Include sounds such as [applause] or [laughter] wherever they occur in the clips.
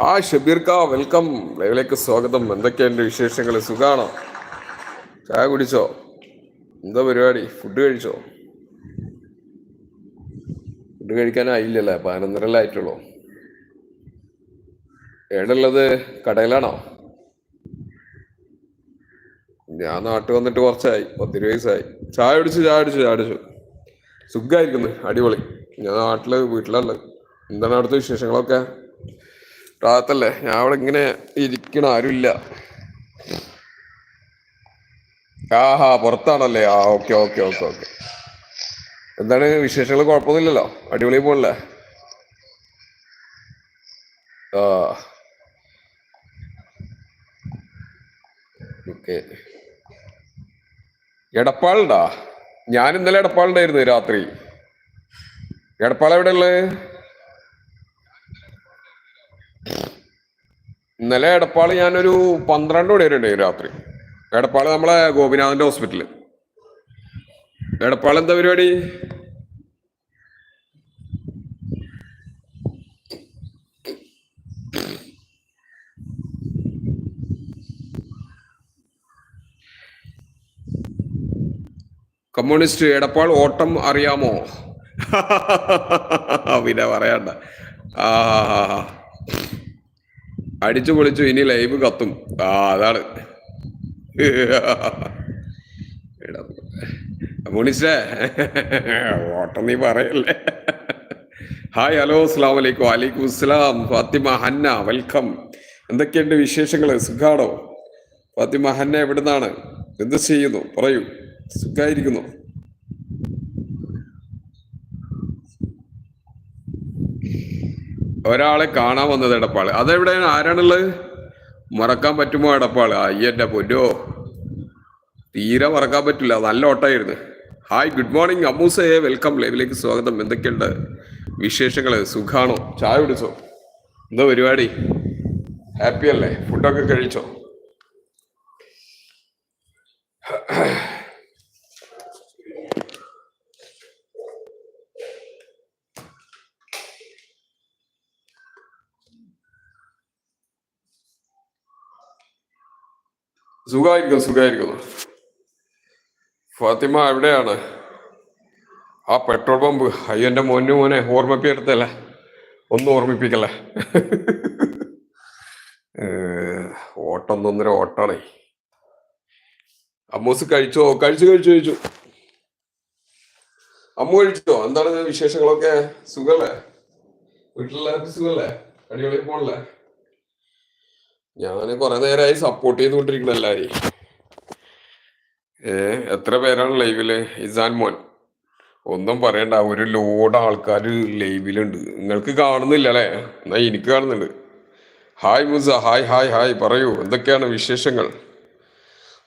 ആ കാ വെൽക്കം ലൈവിലേക്ക് സ്വാഗതം. എന്തൊക്കെയുണ്ട് വിശേഷങ്ങൾ? സുഖാണോ? ചായ കുടിച്ചോ? എന്താ പരിപാടി? ഫുഡ് കഴിച്ചോ? ഫുഡ് കഴിക്കാനായില്ലല്ലേ? പതിനൊന്നരല്ലേ ആയിട്ടുള്ളൂ. എവിടെയുള്ളത് കടയിലാണോ? ഞാൻ നാട്ടിൽ വന്നിട്ട് കുറച്ചായി. പത്തിരുപത് വയസ്സായി. ചായ കുടിച്ചു ചായ കുടിച്ചു ചായ കുടിച്ചു. സുഖമായിരിക്കുന്നു അടിപൊളി. ഞാൻ നാട്ടിൽ വീട്ടിലുള്ളത് എന്താണ് അവിടുത്തെ വിശേഷങ്ങളൊക്കെ? റാത്തല്ലേ? ഞാൻ അവിടെ ഇങ്ങനെ ഇരിക്കണ ആരുമില്ല. ആഹാ പുറത്താണല്ലേ? ആ ഓക്കെ ഓക്കെ ഓക്കെ ഓക്കെ. എന്താണ് വിശേഷങ്ങൾ? കുഴപ്പമൊന്നുമില്ലല്ലോ. അടിപൊളി പോണല്ലേ? ആ. ഓക്കെ. എടപ്പാളുണ്ടാ ഞാൻ ഇന്നലെ എടപ്പാളുണ്ടായിരുന്നു രാത്രി. എടപ്പാൾ എവിടെ ഇന്നലെ എടപ്പാൾ ഞാനൊരു പന്ത്രണ്ട് മണി വരെ ഉണ്ടായിരുന്നു രാത്രി. എടപ്പാൾ നമ്മളെ ഗോപിനാഥന്റെ ഹോസ്പിറ്റൽ എടപ്പാൾ എന്താ പരിപാടി? കമ്മ്യൂണിസ്റ്റ് എടപ്പാൾ ഓട്ടം അറിയാമോ? [laughs] പിന്നെ പറയണ്ട. ആ. അടിച്ചു പൊളിച്ചു ഇനി ലൈവ് കത്തും. ആ അതാണ്. മുണിച്ചേ ഓട്ടം നീ പറയല്ലേ? ഹായ് ഹലോ അസ്സാം വലൈക്കും വലൈക്കും ഇസ്ലാം ഫാത്തിമ ഹന്ന വെൽക്കം എന്തൊക്കെയുണ്ട് വിശേഷങ്ങൾ സുഖാണോ? ഫാത്തിമ ഹന്ന എവിടുന്നാണ്? എന്ത് ചെയ്യുന്നു? പറയൂ. സുഖായിരിക്കുന്നു. ഒരാളെ കാണാൻ വന്നത് എടപ്പാൾ. അതെവിടെയാണ് ആരാണുള്ളത്? മറക്കാൻ പറ്റുമോ എടപ്പാൾ? അയ്യന്റെ പൊന്നോ. തീരെ മറക്കാൻ പറ്റില്ല. നല്ല ഓട്ടായിരുന്നു ഹായ് ഗുഡ് മോർണിംഗ് അമ്മൂസേ. വെൽക്കം ലൈവിലേക്ക് സ്വാഗതം. എന്തൊക്കെയുണ്ട് വിശേഷങ്ങൾ സുഖാണോ? ചായ കുടിച്ചോ? എന്താ പരിപാടി? ഹാപ്പി അല്ലേ? ഫുഡൊക്കെ കഴിച്ചോ? സുഖമായിരിക്കും സുഖമായിരിക്കുന്നു ഫാത്തിമ എവിടെയാണ്? ആ പെട്രോൾ പമ്പ് അയ്യോ എന്റെ മോനു മോനെ ഓർമ്മിപ്പിക്കടുത്തല്ല ഒന്നും ഓർമ്മിപ്പിക്കല്ല? ഓട്ടം തൊന്നര ഓട്ടാണേ. അമ്മൂസ് കഴിച്ചോ? കഴിച്ചു കഴിച്ചു കഴിച്ചു. അമ്മു കഴിച്ചോ? എന്താണ് വിശേഷങ്ങളൊക്കെ? സുഖല്ലേ വീട്ടിലെല്ലാവർക്കും സുഖല്ലേ അടിപൊളി പോണല്ലേ? ഞാൻ കുറെ നേരമായി സപ്പോർട്ട് ചെയ്തുകൊണ്ടിരിക്കുന്ന എല്ലാരെയും ഏ എത്ര പേരാണ് ലൈവിൽ ഇസാൻ മോൻ. ഒന്നും പറയണ്ട ഒരു ലോഡ് ആൾക്കാർ ലൈവിലുണ്ട് നിങ്ങൾക്ക് കാണുന്നില്ല അല്ലേ എന്നാ എനിക്ക് കാണുന്നുണ്ട്. Hi Musa hi hi hi പറയൂ എന്തൊക്കെയാണ് വിശേഷങ്ങൾ?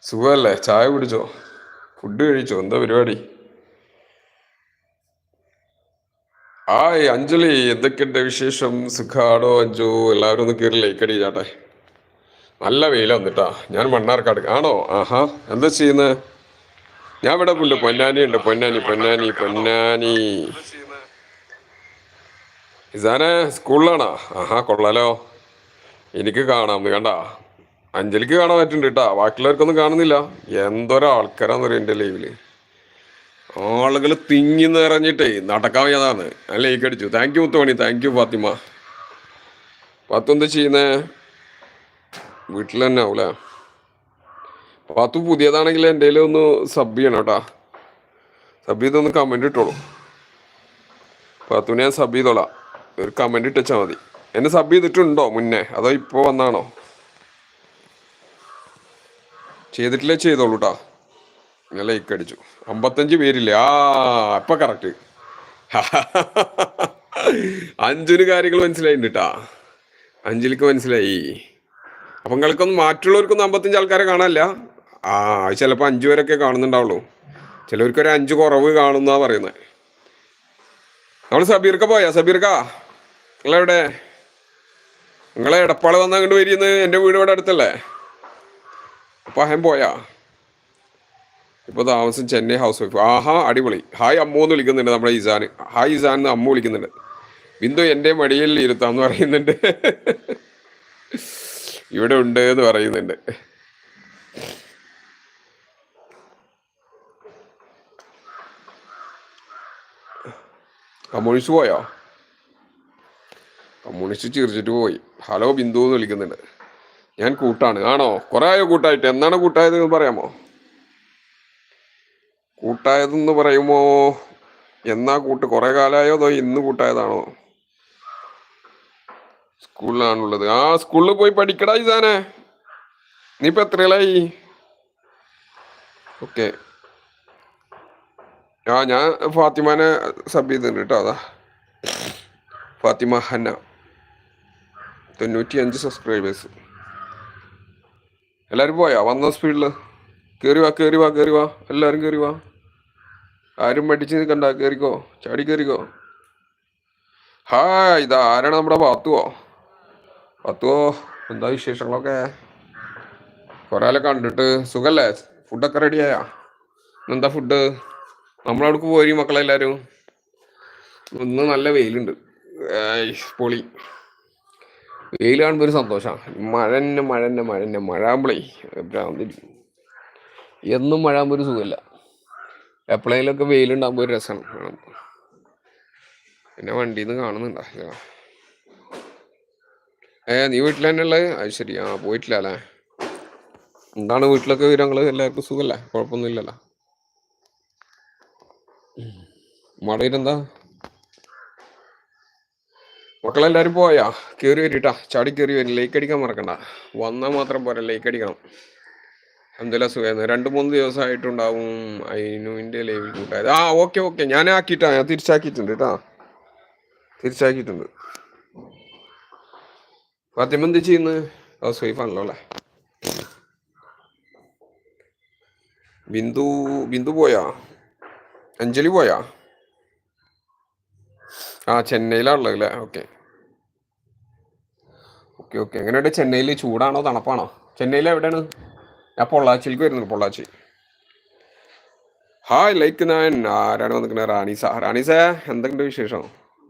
സുഖമല്ലേ ചായ കുടിച്ചോ? ഫുഡ് കഴിച്ചോ? എന്താ പരിപാടി? ഹായ് അഞ്ജലി എന്തൊക്കെയുണ്ട് വിശേഷം? സുഖാടോ അഞ്ജു? എല്ലാവരും ഒന്ന് കയറി ലൈക്കടി ചാട്ടെ. നല്ല വെയില വന്നിട്ടാ. ഞാൻ മണ്ണാർക്കാട് ആണോ? ആഹാ. എന്താ ചെയ്യുന്നത് ഞാൻ ഇവിടെ ഉണ്ട്. പൊന്നാനി ഉണ്ട്. പൊന്നാനി പൊന്നാനി പൊന്നാനി. ഇസാനെ സ്കൂളിലാണോ? ആഹാ കൊള്ളാലോ. എനിക്ക് കാണാം. കണ്ട? അഞ്ജലിക്ക് കാണാൻ പറ്റുന്നുണ്ട് കേട്ടാ. ബാക്കിയുള്ളവർക്കൊന്നും കാണുന്നില്ല. എന്തോരോ ആൾക്കാരാന്ന് പറയും എന്റെ ലൈവിൽ? ആളുകൾ തിങ്ങി നിറഞ്ഞിട്ടേ നടക്കാൻ വയ്യാതാണ്. ഞാൻ ലൈക്ക് അടിച്ചു. Thank you Muthumani. Thank you Fathima. Fathu എന്താ ചെയ്യുന്നേ? വീട്ടിൽ തന്നെ ആവൂലേ? പാത്തു പുതിയതാണെങ്കിൽ എന്റെ ഒന്ന് സബ് ചെയ്യണം കേട്ടാ. സബ് ചെയ്തൊന്ന് കമന്റ് ഇട്ടോളൂ. പാത്തുവിനെ ഞാൻ സബ് ചെയ്തോളാം. ഒരു കമന്റ് ഇട്ടാൽ മതി. എന്നെ സബ് ചെയ്തിട്ടുണ്ടോ മുന്നേ? അതോ ഇപ്പോൾ വന്നാണോ? ചെയ്തിട്ടില്ലേ ചെയ്തോളൂ കേട്ടാ ഞാൻ ലൈക്ക് അടിച്ചു. അമ്പത്തഞ്ച് പേരില്ലേ? ആ അപ്പം കറക്റ്റ് [laughs] അഞ്ചിന് കാര്യങ്ങൾ മനസ്സിലായിട്ടുണ്ട് കേട്ടാ അഞ്ചിലേക്ക് മനസ്സിലായി. അപ്പൊ നിങ്ങൾക്കൊന്നും മറ്റുള്ളവർക്കൊന്നും അമ്പത്തഞ്ച് ആൾക്കാരെ കാണാനില്ല. ആ ചിലപ്പോൾ അഞ്ച് പേരൊക്കെ കാണുന്നുണ്ടാവുള്ളൂ. ചിലവർക്ക് ഒരു അഞ്ച് കുറവ് കാണുന്നാ പറയുന്നത് നമ്മൾ സബീർക്ക പോയാ? സബീർക്ക നിങ്ങളെവിടെ? നിങ്ങളെ എടപ്പാൾ വന്ന അങ്ങോട്ട് വരിയെന്ന് എന്റെ വീട് ഇവിടെ അടുത്തല്ലേ? അപ്പം അഹം പോയാ? ഇപ്പോൾ താമസം ചെന്നൈ ഹൗസ് വൈഫ് ആഹാ അടിപൊളി. ഹായ് അമ്മു എന്ന് വിളിക്കുന്നുണ്ട് നമ്മുടെ ഇസാൻ ഹായ് ഇസാൻ എന്ന് അമ്മു വിളിക്കുന്നുണ്ട്. ബിന്ദു എന്റെ മടിയിൽ ഇരുത്താന്ന് പറയുന്നുണ്ട്. ഇവിടെ ഉണ്ട് എന്ന് പറയുന്നുണ്ട്. കമ്മ്യൂണിസ്റ്റ് പോയോ? കമ്മ്യൂണിസ്റ്റ് ചിരിച്ചിട്ട് പോയി. ഹലോ ബിന്ദു എന്ന് വിളിക്കുന്നുണ്ട്. ഞാൻ കൂട്ടാണ്. ആണോ? കുറെ ആയോ കൂട്ടായിട്ട്? എന്നാണ് കൂട്ടായത് എന്ന് പറയാമോ? കൂട്ടായതെന്ന് പറയുമോ? എന്നാ കൂട്ട് കുറെ കാലമായോ അതോ ഇന്ന് കൂട്ടായതാണോ? സ്കൂളിലാണുള്ളത്. ആ സ്കൂളിൽ പോയി പഠിക്കടാ ഇസാനെ. നീ ഇപ്പൊ എത്രയായി ഓക്കെ. ആ ഞാൻ ഫാത്തിമാനെ സബ് ചെയ്തിട്ടുണ്ട് കേട്ടോ അതാ. ഫാത്തിമ ഹന്ന. തൊണ്ണൂറ്റി അഞ്ച് സബ്സ്ക്രൈബേഴ്സ് എല്ലാവരും പോയാ? വന്ന സ്പീഡിൽ കയറി വാ കയറി വാ കയറി വാ. എല്ലാവരും കയറി വാ. ആരും മടിച്ച് നിൽക്കണ്ട. കയറിക്കോ ചാടി കയറിക്കോ ഹായ് ഇതാ ആരാണ് നമ്മുടെ പാത്തുവോ പാത്തുവോ എന്താ വിശേഷങ്ങളൊക്കെ? കൊറേ കണ്ടിട്ട് സുഖല്ലേ? ഫുഡൊക്കെ റെഡിയായാ? എന്താ ഫുഡ്? നമ്മളവിടക്ക് പോരി മക്കളെല്ലാരും. ഇന്ന് നല്ല വെയിലുണ്ട്. പൊളി. വെയിൽ കാണുമ്പോൾ ഒരു സന്തോഷമാണ് മഴ തന്നെ മഴ തന്നെ മഴ തന്നെ മഴ ആകുമ്പോഴേ ഭ്രാന്തിരിക്കും എന്നും മഴ ആകുമ്പോൾ ഒരു സുഖമില്ല എപ്പോഴെങ്കിലുമൊക്കെ വെയിലുണ്ടാകുമ്പോൾ ഒരു രസമാണ് പിന്നെ വണ്ടിയിൽ നിന്ന് കാണുന്നുണ്ടോ. ഏ നീ വീട്ടിൽ തന്നെ ഉള്ളത് അത് ശരി. ആ പോയിട്ടില്ല അല്ലേ? എന്താണ് വീട്ടിലൊക്കെ വിവരങ്ങൾ എല്ലാവർക്കും സുഖമല്ലേ കുഴപ്പമൊന്നുമില്ലല്ലോ. മടയിലെന്താ മക്കളെല്ലാവരും പോയാ? കയറി വരിട്ടാ. ചാടി കയറി വരും. ലേക്ക് അടിക്കാൻ മറക്കണ്ട. വന്നാൽ മാത്രം പോരാ. ലേക്ക് അടിക്കണം. എന്തെല്ലാം സുഖമായിരുന്നു? രണ്ട് മൂന്ന് ദിവസമായിട്ടുണ്ടാവും അയിനുവിന്റെ ലൈവിൽ കൂട്ടായത് ആ ഓക്കെ ഓക്കെ ഞാൻ ആക്കിയിട്ടാ ഞാൻ തിരിച്ചാക്കിയിട്ടുണ്ട് കേട്ടാ. തിരിച്ചാക്കിയിട്ടുണ്ട്. ഫാത്തിമ എന്ത് ചെയ്യുന്ന ഹൗസ് വൈഫാണല്ലോ അല്ലേ ബിന്ദു ബിന്ദു പോയാ അഞ്ജലി പോയാ ആ ചെന്നൈയിലാണുള്ളത് അല്ലേ ഓക്കെ ഓക്കെ ഓക്കെ എങ്ങനെയുണ്ട് ചെന്നൈയിൽ ചൂടാണോ? തണുപ്പാണോ? ചെന്നൈയിൽ എവിടെയാണ്? ഞാൻ പൊള്ളാച്ചിയിലേക്ക് വരുന്നുണ്ട് പൊള്ളാച്ചി. ഹായ് ലൈക്ക് ഞാൻ ആരാണ് വന്നിരിക്കുന്നത്? റാണീസ റാണീസ എന്തൊക്കെയുണ്ട് വിശേഷം?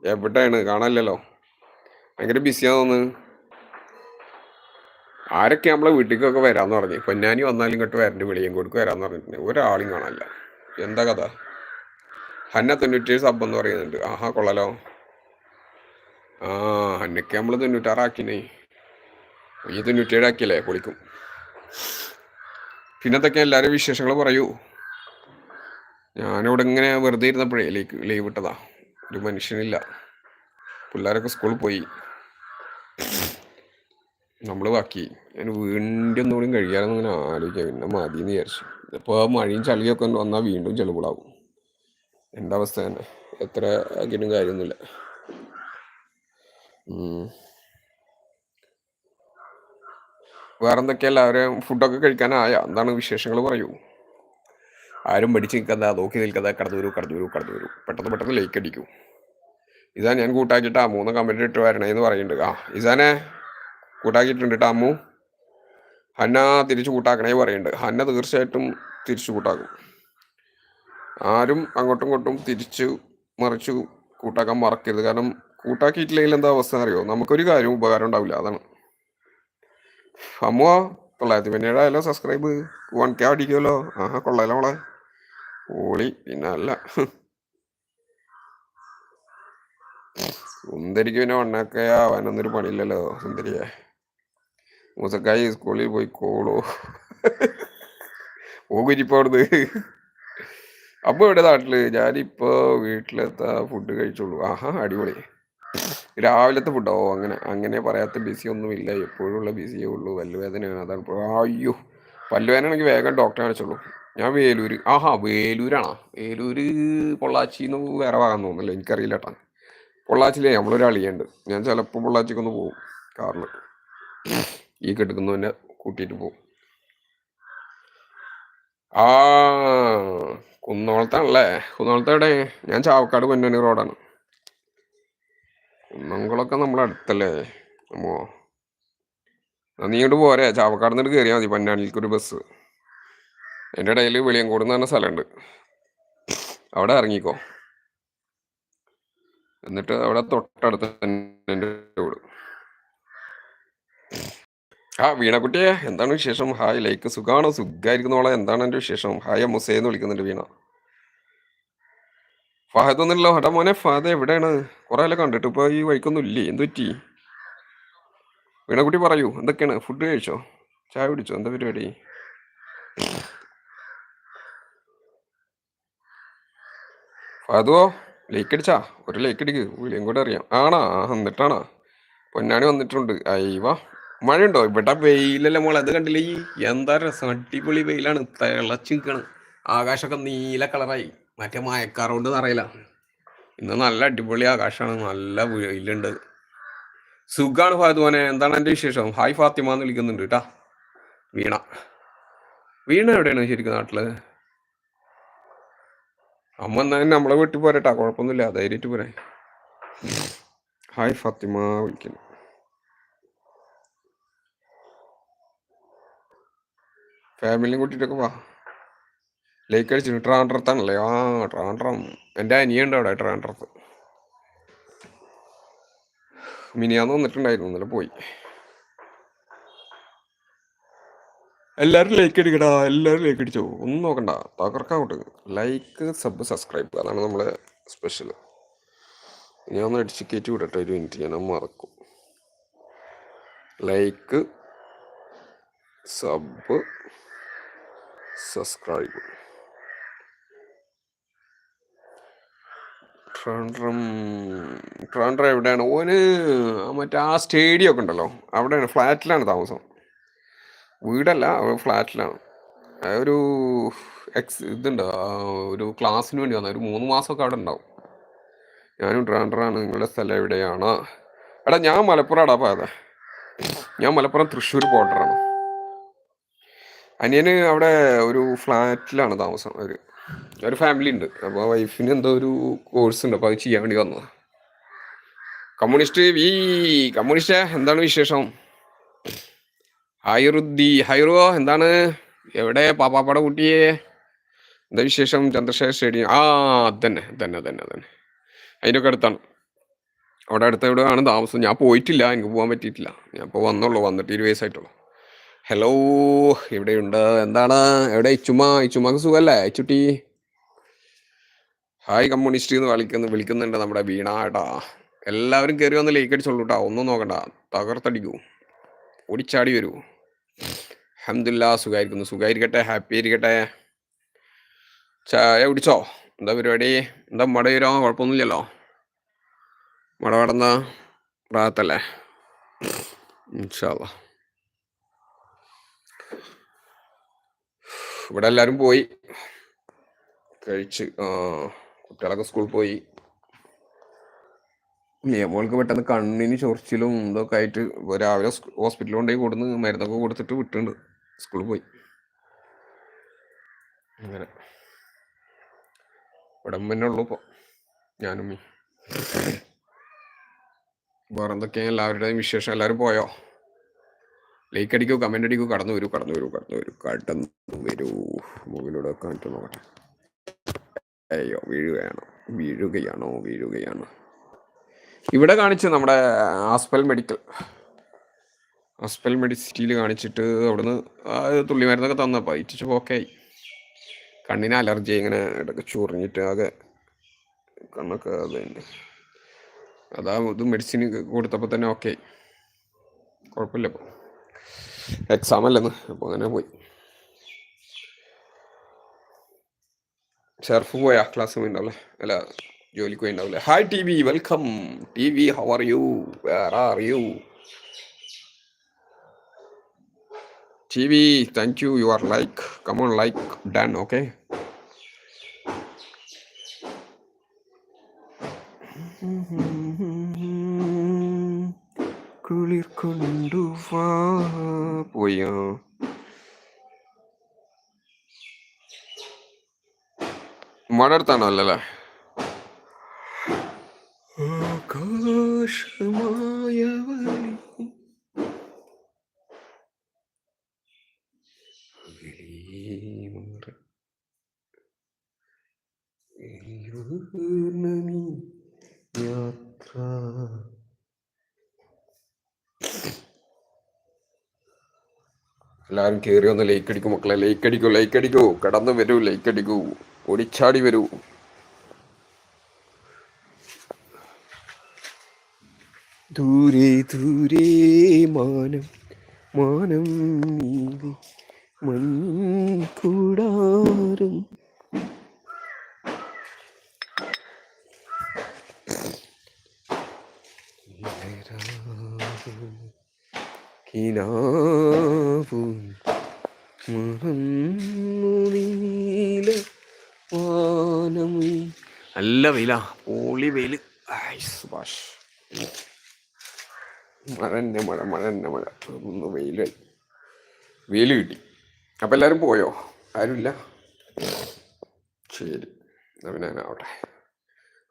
എവിടെയാണ്? കാണാനില്ലല്ലോ. ഭയങ്കര ബിസിയാണെന്ന് തോന്നുന്നു ആരൊക്കെ നമ്മളെ വീട്ടിലേക്കൊക്കെ വരാമെന്ന് പറഞ്ഞു. പൊന്നാനി വന്നാലും ഇങ്ങോട്ട് വരണ്ട് വിളിയും കൊടുക്കും വരാമെന്ന് പറഞ്ഞിട്ടുണ്ട്. ഒരാളും കാണാനില്ല. എന്താ കഥ? ഹന്ന തൊണ്ണൂറ്റേഴ് സബ് എന്ന് പറയുന്നുണ്ട്. ആഹാ കൊള്ളലോ. ആ ഹന്നക്ക് നമ്മൾ തൊണ്ണൂറ്റാറാക്കിനെ ഈ തൊണ്ണൂറ്റേഴ് ആക്കിയല്ലേ പൊളിക്കും. പിന്നത്തൊക്കെ എല്ലാവരും വിശേഷങ്ങൾ പറയൂ. ഞാനിവിടെ ഇങ്ങനെ വെറുതെ ഇരുന്നപ്പോഴേ ലീവ് ലീവ് ഇട്ടതാ. ഒരു മനുഷ്യനില്ല. പിള്ളേരൊക്കെ സ്കൂളിൽ പോയി. നമ്മൾ ബാക്കി വീണ്ടും ഒന്നുകൂടി കഴിക്കാനൊന്നും ഇങ്ങനെ ആലോചിക്കാം. പിന്നെ മതി എന്ന് വിചാരിച്ചു ഇപ്പോൾ മഴയും ചളിയൊക്കെ വന്നാൽ വീണ്ടും ചെളികൂടാവും. എന്റെ അവസ്ഥ തന്നെ? എത്ര ആക്കിയിട്ടും കാര്യമൊന്നുമില്ല. ഉം. വേറെന്തൊക്കെയാ? എല്ലാവരും ഫുഡൊക്കെ കഴിക്കാനായ? എന്താണ് വിശേഷങ്ങൾ പറയൂ. ആരും പഠിച്ച് നിൽക്കാതെ നോക്കി നിൽക്കാതെ കടന്നു വരൂ കടന്നു വരൂ കടന്നു വരൂ. പെട്ടെന്ന് പെട്ടെന്ന് ലൈക്ക് അടിക്കൂ. ഇതാ ഞാൻ കൂട്ടാക്കിയിട്ട് ആ മൂന്ന് കമന്റ് ഇട്ട് വരണേന്ന് പറയുന്നുണ്ട്. ആ ഇസാനെ. കൂട്ടാക്കിയിട്ടുണ്ട് കേട്ടോ അമ്മു. ഹന്ന തിരിച്ചു കൂട്ടാക്കണേ പറയുന്നുണ്ട് ഹന്ന തീർച്ചയായിട്ടും തിരിച്ചു കൂട്ടാക്കും. ആരും അങ്ങോട്ടും ഇങ്ങോട്ടും തിരിച്ചു മറിച്ച് കൂട്ടാക്കാൻ മറക്കരുത്. കാരണം കൂട്ടാക്കിയിട്ടില്ലെങ്കിൽ എന്താ അവസ്ഥ അറിയോ നമുക്കൊരു കാര്യവും ഉപകാരം ഉണ്ടാവില്ല. അതാണ്. അമ്മുവാ തൊള്ളായിരത്തി പതിനേഴായാലോ സബ്സ്ക്രൈബ് വൺ കെ അടിക്കുമല്ലോ. ആഹാ കൊള്ളാലോ മോളെ. ഓളി പിന്നെ അല്ല. സുന്ദരിക്ക് പിന്നെ വണ്ണൊക്കെ ആവാനൊന്നൊരു പണിയില്ലല്ലോ സുന്ദരിയെ. മൂസക്കായി സ്കൂളിൽ പോയി കോളോ പോകുന്നിപ്പോ അവിടുന്ന് അപ്പൊ ഇവിടെ നാട്ടിൽ ഞാനിപ്പോ വീട്ടിലെത്താ ഫുഡ് കഴിച്ചോളൂ. ആഹാ അടിപൊളി. രാവിലത്തെ ഫുഡോ അങ്ങനെ അങ്ങനെ പറയാത്ത ബിസി ഒന്നുമില്ല എപ്പോഴും ഉള്ള ബിസിയേ ഉള്ളൂ. പല്ലുവേദനയാണ് അതാണ് അയ്യോ പല്ലുവേദന ആണെങ്കിൽ വേഗം ഡോക്ടറെ കാണിച്ചോളൂ ഞാൻ വേലൂര്. ആഹാ വേലൂരാണോ? വേലൂര് പൊള്ളാച്ചി എന്ന് വേറെ ഭാഗം തോന്നുന്നില്ല എനിക്കറിയില്ല കേട്ടാ. പൊള്ളാച്ചിയിലേ നമ്മളൊരു അളിയുണ്ട് ഞാൻ ചിലപ്പോൾ പൊള്ളാച്ചിക്കൊന്ന് പോകും കാറിൽ ഈ കെട്ടുക്കുന്നവനെ കൂട്ടിയിട്ട് പോകും ആ കുന്നോളത്താണല്ലേ? കുന്നോളത്ത് എവിടെ? ഞാൻ ചാവക്കാട് പൊന്നാനി റോഡാണ്. കുന്നംകുളമൊക്കെ നമ്മുടെ അടുത്തല്ലേ? എന്നാ നീ ഇങ്ങോട്ട് പോരെ. ചാവക്കാട് നിന്ന് കയറിയാൽ മതി പൊന്നാനിലേക്ക് ഒരു ബസ്. എന്റെ ഇടയിൽ വെളിയങ്കോട് എന്ന് പറഞ്ഞ സ്ഥലമുണ്ട്. അവിടെ ഇറങ്ങിക്കോ. എന്നിട്ട് അവിടെ തൊട്ടടുത്ത് തന്നെ എന്റെ വീട്. ആ വീണക്കുട്ടിയെ എന്താണ് വിശേഷം? ഹായ് ലൈക്ക് സുഖാണോ? സുഖായിരിക്കുന്നോളെ എന്താണ് എന്റെ വിശേഷം? ഹായ് മുസേന്ന് വിളിക്കുന്നുണ്ട് വീണ. ഫഹദ് ഒന്നുമില്ലല്ലോ എടാ മോനെ ഫഹദ് എവിടെയാണ്? കുറെ അല്ല കണ്ടിട്ട്. ഇപ്പൊ ഈ വഴിക്കൊന്നും ഇല്ലേ? എന്ത് പറ്റി? വീണക്കുട്ടി പറയൂ എന്തൊക്കെയാണ്? ഫുഡ് കഴിച്ചോ? ചായ കുടിച്ചോ? എന്താ പരിപാടി? ഫഹദോ ലൈക്ക് അടിച്ചാ? ഒരു ലൈക്ക് അടിക്ക്. വിളിയും കൂടെ അറിയാം ആണാ? എന്നിട്ടാണാ? പൊന്നാണി വന്നിട്ടുണ്ട്. അയ്യവാ മഴയുണ്ടോ? ഇവിടെ വെയിലല്ല മോളെ അത് കണ്ടില്ലേ? ഈ എന്താ രസം? അടിപൊളി വെയിലാണ്. തിളച്ചിരിക്കണ്. ആകാശമൊക്കെ നീല കളറായി. മറ്റേ മയക്കാറുണ്ട് അറിയില്ല ഇന്ന് നല്ല അടിപൊളി ആകാശമാണ്. നല്ല വെയിലുണ്ട്. സുഖാണ് ഫാദുവാനെ എന്താണ് എന്റെ വിശേഷം? ഹായ് ഫാത്തിമ എന്ന് വിളിക്കുന്നുണ്ട് കേട്ടാ വീണ. വീണ എവിടെയാണ് ശരിക്കും നാട്ടിൽ? അമ്മ എന്നാ നമ്മളെ വീട്ടിൽ പോരട്ടാ. കുഴപ്പമൊന്നുമില്ല. ധൈര്യമായിട്ട് പോരെ. ഹായ് ഫാത്തിമ വിളിക്കുന്നു. ഫാമിലിയും കൂട്ടിയിട്ടൊക്കെ വാ. ലേക്ക് അടിച്ചു ട്രാൻഡ്രത്താണല്ലേ? ആ ട്രാൻഡ്രം. എന്റെ അനിയുണ്ട് അവിടെ ട്രാൻഡ്രത്ത്. മിനിയാന്ന് വന്നിട്ടുണ്ടായിരുന്നു ഇന്നലെ പോയി. എല്ലാവരും ലൈക്ക് അടിക്കടാ എല്ലാവരും ലൈക്ക് അടിച്ചോ? ഒന്നും നോക്കണ്ട തകർക്കാവട്ടെ ലൈക്ക് സബ് സബ്സ്ക്രൈബ് അതാണ് നമ്മളെ സ്പെഷ്യൽ ഞാൻ ഒന്ന് അടിച്ച് കയറ്റി വിടട്ടെ ഒരു മിനിറ്റ് ഞാൻ മറക്കും. Like sub subscribe Trivandrum Trivandrum എവിടെയാണ്? ഓന് മറ്റേ ആ സ്റ്റേഡിയം ഒക്കെ ഉണ്ടല്ലോ. അവിടെയാണ്. ഫ്ലാറ്റിലാണ് താമസം. വീടല്ല ഫ്ലാറ്റിലാണ്. ഒരു എക്സ് ഇതുണ്ട്. ഒരു ക്ലാസ്സിന് വേണ്ടി വന്ന ഒരു മൂന്ന് മാസമൊക്കെ അവിടെ ഉണ്ടാവും. ഞാനും ട്രാൻഡറാണ് നിങ്ങളുടെ സ്ഥലം എവിടെയാണ്? എടാ ഞാൻ മലപ്പുറമാടാ പോയത്. ഞാൻ മലപ്പുറം തൃശ്ശൂർ ബോർഡറാണ് അനിയന് അവിടെ ഒരു ഫ്ലാറ്റിലാണ് താമസം. ഒരു ഒരു ഫാമിലി ഉണ്ട്. അപ്പോൾ വൈഫിന് എന്തോ ഒരു കോഴ്സ് ഉണ്ട്. അപ്പോൾ അത് ചെയ്യാൻ വേണ്ടി വന്നതാ. കമ്മ്യൂണിസ്റ്റ് വി കമ്മ്യൂണിസ്റ്റ് എന്താണ് വിശേഷം? ഹൈറുദ്ദി ഹൈറോ എന്താണ്? എവിടെ? പാപ്പാപ്പട കുട്ടിയെ എന്താ വിശേഷം? ചന്ദ്രശേഖർ സ്റ്റേഡിയം. ആ അതന്നെ തന്നെ തന്നെ തന്നെ അതിന്റെയൊക്കെ അടുത്താണ്. അവിടെ അടുത്ത് എവിടെയാണ് താമസം? ഞാൻ പോയിട്ടില്ല. എനിക്ക് പോകാൻ പറ്റിയിട്ടില്ല. ഞാൻ ഇപ്പോൾ വന്നുള്ളൂ. വന്നിട്ട് ഇരുപത് വയസ്സായിട്ടുള്ളൂ. ഹലോ ഇവിടെയുണ്ട്. എന്താണ്? എവിടെ? ചുമ ചുമക്ക് സുഖല്ലേ? ചുട്ടി. ഹായ് കമ്മ്യൂണിസ്റ്റ് എന്ന് വിളിക്കുന്നു വിളിക്കുന്നുണ്ട് നമ്മുടെ വീണ ഏട്ടാ. എല്ലാവരും കയറി വന്ന് ലേക്ക് അടിച്ചോളൂ കേട്ടോ ഒന്നും നോക്കണ്ട. തകർത്തടിക്കൂ. ഓടിച്ചാടി വരൂ. അഹമ്മദില്ല സുഖമായിരിക്കുന്നു സുഖമായിരിക്കട്ടെ ഹാപ്പി ആയിരിക്കട്ടെ. ചായ കുടിച്ചോ? എന്താ പരിപാടി? എന്താ മട വരുമോ കുഴപ്പമൊന്നുമില്ലല്ലോ. മട കടന്ന പ്രാത്തല്ലേ ഇൻഷാല്ലാ ഇവിടെ എല്ലാവരും പോയി. കഴിച്ച് കുട്ടികളൊക്കെ സ്കൂളിൽ പോയി. നിയമങ്ങൾക്ക് പെട്ടെന്ന് കണ്ണിന് ചൊറിച്ചിലും ഇതൊക്കെ ആയിട്ട് രാവിലെ ഹോസ്പിറ്റലിൽ കൊണ്ടുപോയി കൊടുന്ന് മരുന്നൊക്കെ കൊടുത്തിട്ട് വിട്ടുണ്ട്. സ്കൂളിൽ പോയി. അങ്ങനെ. ഇവിടെ തന്നെ ഉള്ളു ഇപ്പോൾ ഞാനും വേറെന്തൊക്കെയാണ് എല്ലാവരുടെയും വിശേഷം. എല്ലാവരും പോയോ? ലൈക്ക് അടിക്കൂ കമന്റ് അടിക്കൂ കടന്നു വരൂ കടന്നു വരൂ കടന്നു വരൂ. കടന്നു വരൂ. മുകളിലൂടെ കണ്ടു നോക്കട്ടെ അയ്യോ വീഴുകയാണോ? വീഴുകയാണോ? വീഴുകയാണോ? ഇവിടെ കാണിച്ചു നമ്മുടെ ആസ്പൽ മെഡിക്കൽ. ആസ്പൽ മെഡിസിറ്റിയിൽ കാണിച്ചിട്ട് അവിടുന്ന് തുള്ളി മരുന്നൊക്കെ തന്നപ്പോൾ ഇറ്റിച്ച് ഓക്കെ ആയി. കണ്ണിന് അലർജി ഇങ്ങനെ ഇടയ്ക്ക് ചൊറിഞ്ഞിട്ട് ആകെ കണ്ണൊക്കെ അത് തന്നെ അതാ ഇത് മെഡിസിൻ കൊടുത്തപ്പോൾ തന്നെ ഓക്കെ കുഴപ്പമില്ല എക്സാം അല്ലെന്ന് അപ്പോൾ അങ്ങനെ പോയി ഷെർഫ് പോയാ ക്ലാസ് പോയിണ്ടാവില്ലേ അല്ല ജോലിക്ക് പോയിണ്ടാവില്ലേ hi T V welcome T V how are you where are you T V thank you you are like come on like done okay കുളിർ കൊണ്ടുവാ പോയോ? മഴ അടുത്താണോ അല്ലല്ലേ ആകാശമായ യാത്ര എല്ലാവരും കയറി ഒന്ന് ലൈക്ക് അടിക്കും മക്കളെ. ലൈക്ക് അടിക്കൂ ലൈക്ക് അടിക്കൂ. കടന്നു വരൂ ലൈക്ക് അടിക്കൂ. ഓടിച്ചാടി വരൂ. ദൂരെ ദൂരെ മാനം മാനം നീതി മൺകൂടാരം. കിനാവും നല്ല വെയിലാ പോളി വെയിൽ. സുഭാഷ്. മഴ തന്നെ മഴ മഴ തന്നെ മഴ. ഒന്ന് വെയിലായി. വെയിൽ കിട്ടി. അപ്പം എല്ലാവരും പോയോ? ആരുമില്ല? ശരി. അവനാവട്ടെ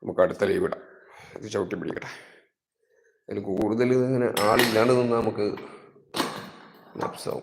നമുക്ക് അടുത്ത ലീവ് ഇടാം. ഇത് ചവിട്ടി പിടിക്കട്ടെ. അതിൽ കൂടുതൽ ഇങ്ങനെ ആളില്ലാണ്ട് നിന്നാൽ നമുക്ക് So